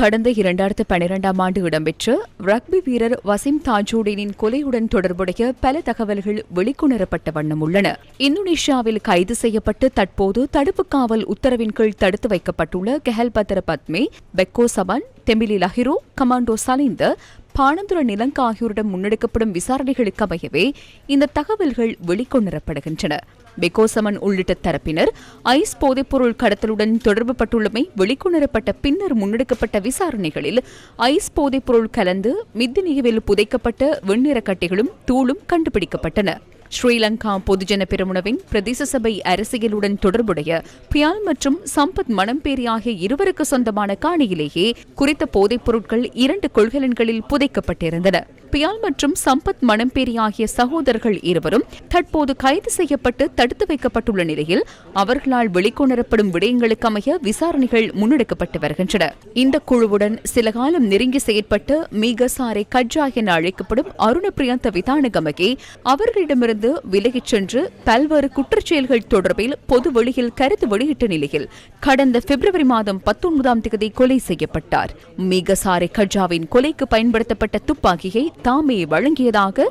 கடந்த இரண்டாயிரத்து பனிரெண்டாம் ஆண்டு இடம்பெற்ற ரக்பி வீரர் வசிம் தாஜூடினின் கொலையுடன் தொடர்புடைய பல தகவல்கள் வெளிக்கொணரப்பட்ட வண்ணம் உள்ளன. இந்தோனேஷியாவில் கைது செய்யப்பட்டு தற்போது தடுப்பு காவல் உத்தரவின் கீழ் தடுத்து வைக்கப்பட்டுள்ள கெஹல்பத்ர பத்மே பெக்கோ சபான் தெமிலி லஹிரோ கமாண்டோ சலிந்த பானந்துர நிலங்கா ஆகியோரிடம் முன்னெடுக்கப்படும் விசாரணைகளுக்கு அமையவே இந்த தகவல்கள் வெளிக்கொணரப்படுகின்றன. பெகோசமன் உள்ளிட்ட தரப்பினர் ஐஸ் போதைப்பொருள் கடத்தலுடன் தொடர்பு பட்டுள்ளமை வெளிக்கொணரப்பட்ட பின்னர் முன்னெடுக்கப்பட்ட விசாரணைகளில் ஐஸ் போதைப்பொருள் கலந்து மித்தினியவில் புதைக்கப்பட்ட வெண்ணிற கட்டிகளும் தூளும் கண்டுபிடிக்கப்பட்டன. ஸ்ரீலங்கா பொதுஜன பெருமுனவின் பிரதேச சபை அரசியலுடன் தொடர்புடைய பியால் மற்றும் சம்பத் மணம்பேரி ஆகிய இருவருக்கு சொந்தமான காணியிலேயே குறித்த போதைப் பொருட்கள் இரண்டு கொள்கலன்களில் புதைக்கப்பட்டிருந்தன. பியால் மற்றும் சம்பத் மணம்பேரி ஆகிய சகோதரர்கள் இருவரும் தற்போது கைது செய்யப்பட்டு தடுத்து வைக்கப்பட்டுள்ள நிலையில் அவர்களால் வெளிக்கொணரப்படும் விடயங்களுக்கு அமைய விசாரணைகள் முன்னெடுக்கப்பட்டு வருகின்றன. இந்த குழுவுடன் சில காலம் நெருங்கி செயற்பட்டு மீகசாரை கஜ்ஜா என அழைக்கப்படும் அருணபிரியாந்த விதானகமகே அவர்களிடமிருந்து விலகிச் சென்று பல்வேறு குற்றச்செயல்கள் தொடர்பில் பொது வெளியில் கருத்து வெளியிட்ட நிலையில் கடந்த பிப்ரவரி மாதம் பத்தொன்பதாம் தேதி கொலை செய்யப்பட்டார். மீகசாரை கஜாவின் கொலைக்கு பயன்படுத்தப்பட்ட துப்பாக்கியை தாமே வழங்கியதாக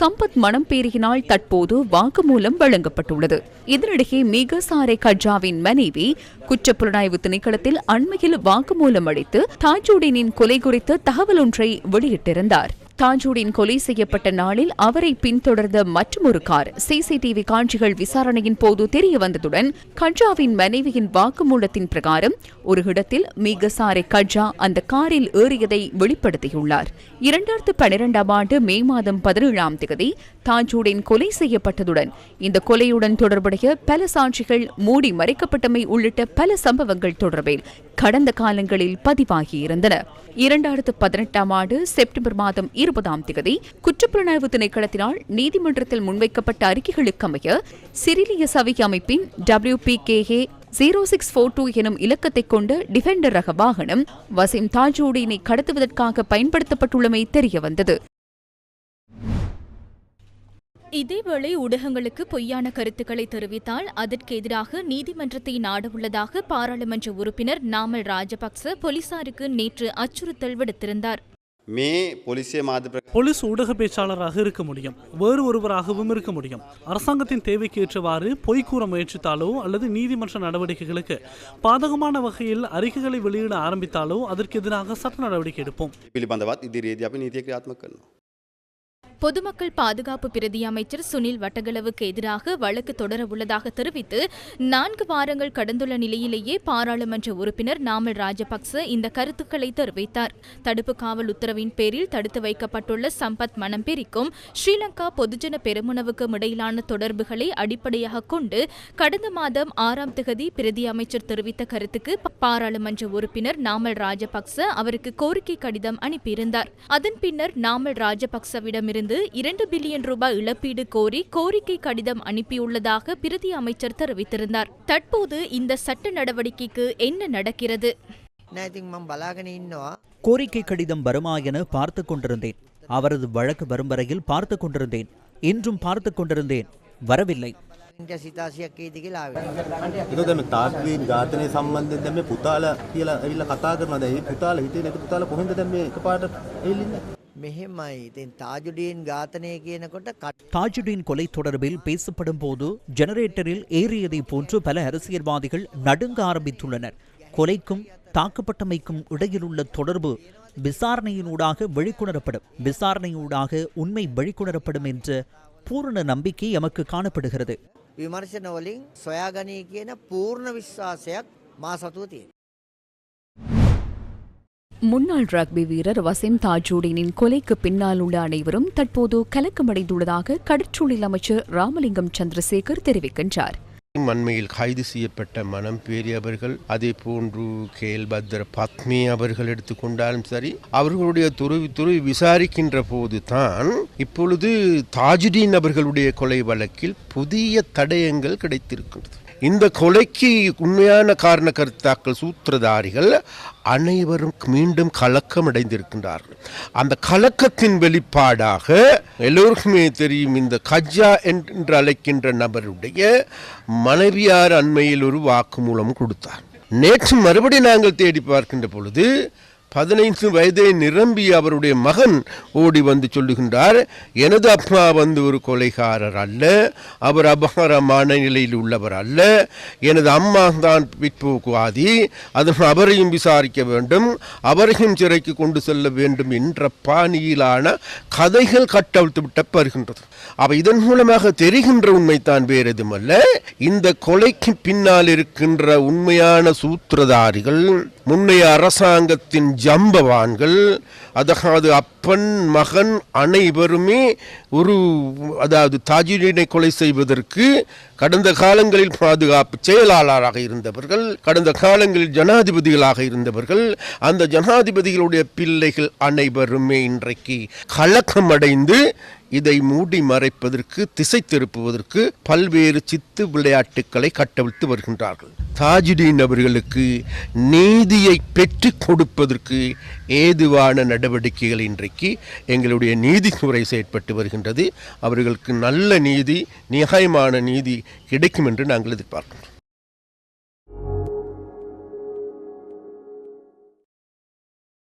சம்பத் மணம்பேரியினால் தற்போது வாக்குமூலம் வழங்கப்பட்டுள்ளது. இதனிடையே மீகசாரை கஜாவின் மனைவி குற்றப்புலனாய்வு திணைக்களத்தில் அண்மையில் வாக்குமூலம் அளித்து தாஜூடினின் கொலை குறித்து தகவல் ஒன்றை வெளியிட்டிருந்தார். தாஜூடின் கொலை செய்யப்பட்ட நாளில் அவரை பின்தொடர்ந்த மற்றொரு கார் சிசிடிவி காட்சிகள் விசாரணையின் போது தெரிய வந்ததுடன் கட்ஜாவின் மனைவியின் வாக்குமூலத்தின் பிரகாரம் ஒரு இடத்தில் மீகசாரை கட்ஜா அந்த காரில் ஏறியதை வெளிப்படுத்தியுள்ளார். இரண்டாயிரத்து பனிரெண்டாம் ஆண்டு மே மாதம் பதினேழாம் தேதி தாஜூடின் கொலை செய்யப்பட்டதுடன் இந்த கொலையுடன் தொடர்புடைய பல சாட்சிகள் மூடி மறைக்கப்பட்டமை உள்ளிட்ட பல சம்பவங்கள் தொடர்பில் கடந்த காலங்களில் பதிவாகியிருந்தன இரண்டாயிரத்து பதினெட்டாம் ஆண்டு செப்டம்பர் மாதம் இருபதாம் தேதி குற்றப்புலனாய்வு திணைக்களத்தினால் நீதிமன்றத்தில் முன்வைக்கப்பட்ட அறிக்கைகளுக்கு அமைய சிறிலிய சவி அமைப்பின் W P K A zero six four two எனும் இலக்கத்தை கொண்ட டிஃபெண்டர் ரக வாகனம் வசிம் தாஜூடினை கடத்துவதற்காக பயன்படுத்தப்பட்டுள்ளமை தெரியவந்தது. இதேவேளை ஊடகங்களுக்கு பொய்யான கருத்துக்களை தெரிவித்தால் அதற்கு எதிராக நீதிமன்றத்தை நாடவுள்ளதாக பாராளுமன்ற உறுப்பினர் நாமல் ராஜபக்ச போலீசாருக்கு நேற்று அச்சுறுத்தல் விடுத்திருந்தார். மே போலீஸ் ஊடக பேச்சாளராக இருக்க முடியும். வேறு ஒருவராகவும் இருக்க முடியும். அரசாங்கத்தின் தேவைக்கு ஏற்றவாறு பொய் கூற முயற்சித்தாலோ அல்லது நீதிமன்ற நடவடிக்கைகளுக்கு பாதகமான வகையில் அறிக்கைகளை வெளியிட ஆரம்பித்தாலோ அதற்கு எதிராக சட்ட நடவடிக்கை எடுப்போம். பொதுமக்கள் பாதுகாப்பு பிரதி அமைச்சர் சுனில் வட்டகளவுக்கு எதிராக வழக்கு தொடர உள்ளதாக தெரிவித்து நான்கு வாரங்கள் கடந்துள்ள நிலையிலேயே பாராளுமன்ற உறுப்பினர் நாமல் ராஜபக்ச இந்த கருத்துக்களை தெரிவித்தார். தடுப்பு காவல் உத்தரவின் பேரில் தடுத்து வைக்கப்பட்டுள்ள சம்பத் மணம்பெரிக்கும் ஸ்ரீலங்கா பொதுஜன பெருமுனவுக்கும் இடையிலான தொடர்புகளை அடிப்படையாக கொண்டு கடந்த மாதம் ஆறாம் திகதி பிரதி அமைச்சர் தெரிவித்த கருத்துக்கு பாராளுமன்ற உறுப்பினர் நாமல் ராஜபக்ச அவருக்கு கோரிக்கை கடிதம் அனுப்பியிருந்தார். அதன் பின்னர் நாமல் ராஜபக்சவிடமிருந்து இருந்து இரண்டு பில்லியன் ரூபாய் இழப்பீடு கோரி கோரிக்கை கடிதம் அனுப்பியுள்ளதாக பிரதி அமைச்சர் தெரிவித்திருந்தார். தற்போது இந்த சட்ட நடவடிக்கைக்கு என்ன நடக்கிறது? கோரிக்கை கடிதம் வருமா என பார்த்து கொண்டிருந்தேன். அவரது வழக்கு வரும் வரையில் பார்த்து கொண்டிருந்தேன். என்றும் பார்த்து கொண்டிருந்தேன். வரவில்லை. புத்தால புத்தால புத்தால කියලා ආවේ. ඒක දැන් තාත්වීන් ඝාතනය සම්බන්ධයෙන් දැන් මේ පුතාලා කියලා ඇවිල්ලා කතා කරනවාද? ඒ පුතාලා හිතේ නැති පුතාලා කොහෙන්ද දැන් මේ එකපාරට එල්ලින්නේ? මෙහෙමයි ඉතින් තාජුඩීන් ඝාතනය කියනකොට කට தாஜுடீன் கொலை தொடர்பில் பேசப்படும் போது ஜெனரேட்டரில் ஏறியதை போன்று பல அரசியல்வாதிகள் நடுங்க ஆரம்பித்துள்ளனர் கொலைக்கும் தாக்கப்பட்டமைக்கும் இடையிலுள்ள தொடர்பு விசாரணையினூடாக வெளிக்கொணரப்படும் விசாரணையூடாக உண்மை வெளிக்கொணரப்படும் என்ற பூரண நம்பிக்கை எமக்கு காணப்படுகிறது විමර්ශනවලින් සොයාගනී කියන පූර්ණ විශ්වාසයක් මා සතුව තියෙන. முன்னாள் ரக்பி வீரர் வசிம் தாஜூடினின் கொலைக்கு பின்னால் உள்ள அனைவரும் தற்போது கலக்கமடைந்துள்ளதாக கடற்றொழில் அமைச்சர் ராமலிங்கம் சந்திரசேகர் தெரிவிக்கின்றார். அண்மையில் கைது செய்யப்பட்ட மனம் பேரி அவர்கள் அதே போன்று கேல் பத்ர பத்மி அவர்கள் எடுத்துக்கொண்டாலும் சரி அவர்களுடைய துறவி துறவி விசாரிக்கின்ற போது தான் இப்பொழுது தாஜுடீன் அவர்களுடைய கொலை வழக்கில் புதிய தடயங்கள் கிடைத்திருக்கின்றது. இந்த கொலைக்கு உண்மையான காரண கருத்தாக்கள் சூத்திரதாரிகள் அனைவரும் மீண்டும் கலக்கம் அடைந்திருக்கின்றார்கள். அந்த கலக்கத்தின் வெளிப்பாடாக எல்லோருக்குமே தெரியும் இந்த கஜா என்று அழைக்கின்ற நபருடைய மனைவியார் அண்மையில் ஒரு வாக்குமூலம் கொடுத்தார். நேற்று மறுபடி நாங்கள் தேடி பார்க்கின்ற பொழுது பதினைந்து வயதை நிரம்பிய அவருடைய மகன் ஓடி வந்து சொல்லுகின்றார் எனது அப்பா வந்து ஒரு கொலைகாரர் அல்ல அவர் அபகாரமான நிலையில் உள்ளவர் அல்ல எனது அம்மா தான் பிற்போக்குவாதி அதன் அவரையும் விசாரிக்க வேண்டும் அவரையும் சிறைக்கு கொண்டு செல்ல வேண்டும் என்ற பாணியிலான கதைகள் கட்டவிழ்த்து விட்ட வருகின்றது அவை இதன் மூலமாக தெரிகின்ற உண்மைத்தான் வேறு எதுமல்ல இந்த கொலைக்கு பின்னால் இருக்கின்ற உண்மையான சூத்திரதாரிகள் முன்னைய அரசாங்கத்தின் ஜம்பவான்கள் அதாவது அப்பன் மகன் அனைவருமே ஒரு அதாவது தாஜுடீனை கொலை செய்வதற்கு கடந்த காலங்களில் பாதுகாப்பு செயலாளராக இருந்தவர்கள் கடந்த காலங்களில் ஜனாதிபதிகளாக இருந்தவர்கள் அந்த ஜனாதிபதிகளுடைய பிள்ளைகள் அனைவருமே இன்றைக்கு கலக்கமடைந்து இதை மூடி மறைப்பதற்கு திசை திருப்புவதற்கு பல்வேறு சித்து விளையாட்டுக்களை கட்டவிழ்த்து வருகின்றார்கள். தாஜுடீன் அவர்களுக்கு நீதியை பெற்று கொடுப்பதற்கு ஏதுவான நடவடிக்கைகள் இன்றைக்கு எங்களுடைய நீதித்துறை செயற்பட்டு வருகின்றது. அவர்களுக்கு நல்ல நீதி நியாயமான நீதி கிடைக்கும் என்று நாங்கள் எதிர்பார்க்கிறோம்